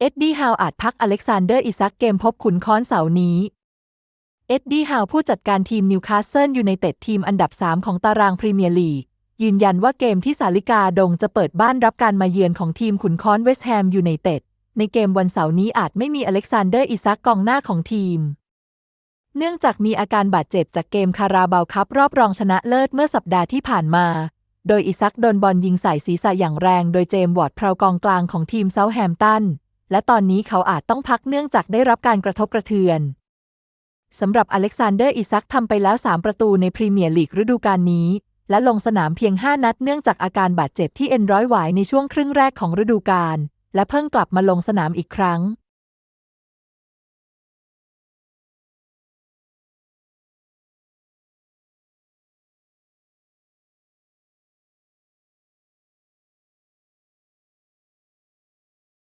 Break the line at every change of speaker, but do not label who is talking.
เอ็ดดี้ฮาวอาจพักอเล็กซานเดอร์อิซักเกมพบขุนค้อนเสาร์นี้ เอ็ดดี้ฮาวผู้จัดการทีมนิวคาสเซิลยูไนเต็ดทีมอันดับ 3 ของตารางพรีเมียร์ลีก ยืนยันว่าเกมที่สาลิกาดงจะเปิดบ้านรับการมาเยือนของทีมขุนค้อนเวสต์แฮมยูไนเต็ดในเกมวันเสาร์นี้อาจไม่มีอเล็กซานเดอร์อิซักกองหน้าของทีม เนื่องจากมีอาการบาดเจ็บจากเกมคาราบาวคัพรอบรองชนะเลิศเมื่อสัปดาห์ที่ผ่านมา โดยอิซักโดนบอลยิงใส่ศีรษะอย่างแรง โดยเจมส์วอร์ดพราวกองกลางของทีมเซาท์แฮมตัน และตอนนี้เขาอาจต้องพักเนื่องจากได้รับการกระทบกระเทือน สำหรับอเล็กซานเดอร์อิซักทำไปแล้ว 3 ประตูในพรีเมียร์ลีกฤดูกาลนี้ และลงสนามเพียง 5 นัดเนื่องจากอาการบาดเจ็บที่เอ็นร้อยหวายในช่วงครึ่งแรกของฤดูกาลและเพิ่งกลับมาลงสนามอีกครั้ง